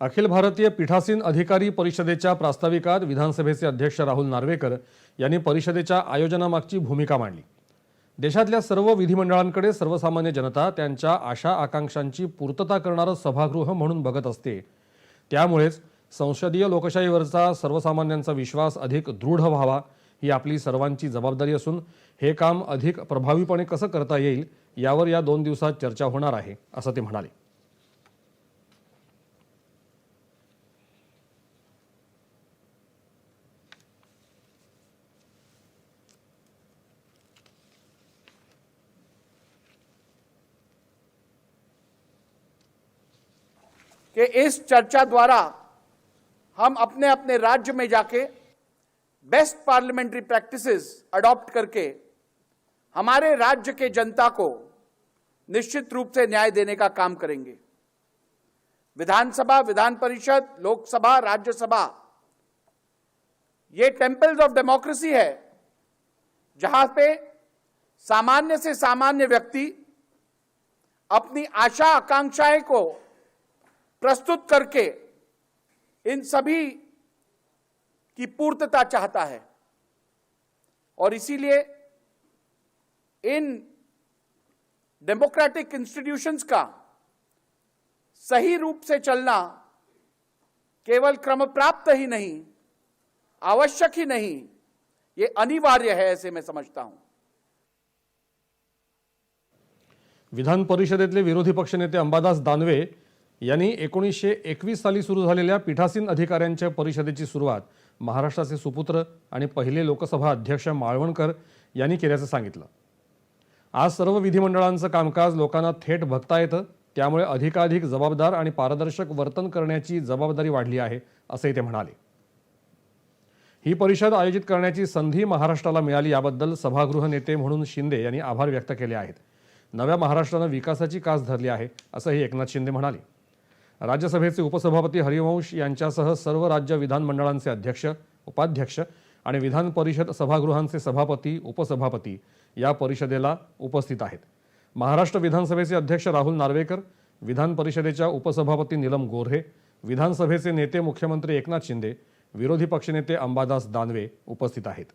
अखिल भारतीय पीठासीन अधिकारी परिषदेच्या प्रास्ताविकात विधानसभेचे अध्यक्ष राहुल नार्वेकर यांनी परिषदेच्या आयोजनामागची भूमिका मांडली. देशातल्या सर्व विधिमंडळांकडे सर्वसामान्य जनता त्यांच्या आशा आकांक्षांची पूर्तता करणारं सभागृह म्हणून बघत असते. त्यामुळेच संसदीय लोकशाहीवरचा सर्वसामान्यांचा विश्वास अधिक दृढ व्हावा ही आपली सर्वांची जबाबदारी असून हे काम अधिक प्रभावीपणे कसं करता येईल यावर या दोन दिवसात चर्चा होणार आहे असं ते म्हणाले. कि इस चर्चा द्वारा हम अपने अपने राज्य में जाके बेस्ट पार्लियामेंट्री प्रैक्टिसेस अडॉप्ट करके हमारे राज्य के जनता को निश्चित रूप से न्याय देने का काम करेंगे। विधानसभा, विधान परिषद, लोकसभा, राज्यसभा, ये टेम्पल्स ऑफ़ डेमोक्रेसी है, जहाँ पे सामान्य से सामान्य व्यक्ति अपनी आशा आकांक्षाएँ को प्रस्तुत करके इन सभी की पूर्तता चाहता है। और इसीलिए इन डेमोक्रेटिक इंस्टीट्यूशंस का सही रूप से चलना केवल क्रम प्राप्त ही नहीं, आवश्यक ही नहीं, ये अनिवार्य है ऐसे मैं समझता हूँ। विधान परिषदेतले विरोधी पक्ष पक्षनेते अंबादास दानवे यांनी एकोणीसशे एकवीस साली सुरू झालेल्या पीठासीन अधिकाऱ्यांच्या परिषदेची सुरुवात महाराष्ट्राचे सुपुत्र आणि पहिले लोकसभा अध्यक्ष माळवणकर यांनी केल्याचं सांगितलं. आज सर्व विधिमंडळांचं कामकाज लोकांना थेट बघता येतं त्यामुळे अधिकाधिक जबाबदार आणि पारदर्शक वर्तन करण्याची जबाबदारी वाढली आहे असंही ते म्हणाले. ही परिषद आयोजित करण्याची संधी महाराष्ट्राला मिळाली याबद्दल सभागृह नेते म्हणून शिंदे यांनी आभार व्यक्त केले आहेत. नव्या महाराष्ट्रानं विकासाची कास धरली आहे असंही एकनाथ शिंदे म्हणाले. राज्यसभेचे उपसभापती हरिवंश यांच्यासह सर्व राज्य विधानमंडळांचे अध्यक्ष उपाध्यक्ष आणि विधान परिषद सभागृहांचे सभापती उपसभापती या परिषदेला उपस्थित आहेत. महाराष्ट्र विधानसभेचे अध्यक्ष राहुल नार्वेकर विधान परिषदेच्या उपसभापती नीलम गोऱ्हे विधानसभेचे नेते मुख्यमंत्री एकनाथ शिंदे विरोधी पक्षनेते अंबादास दानवे उपस्थित आहेत.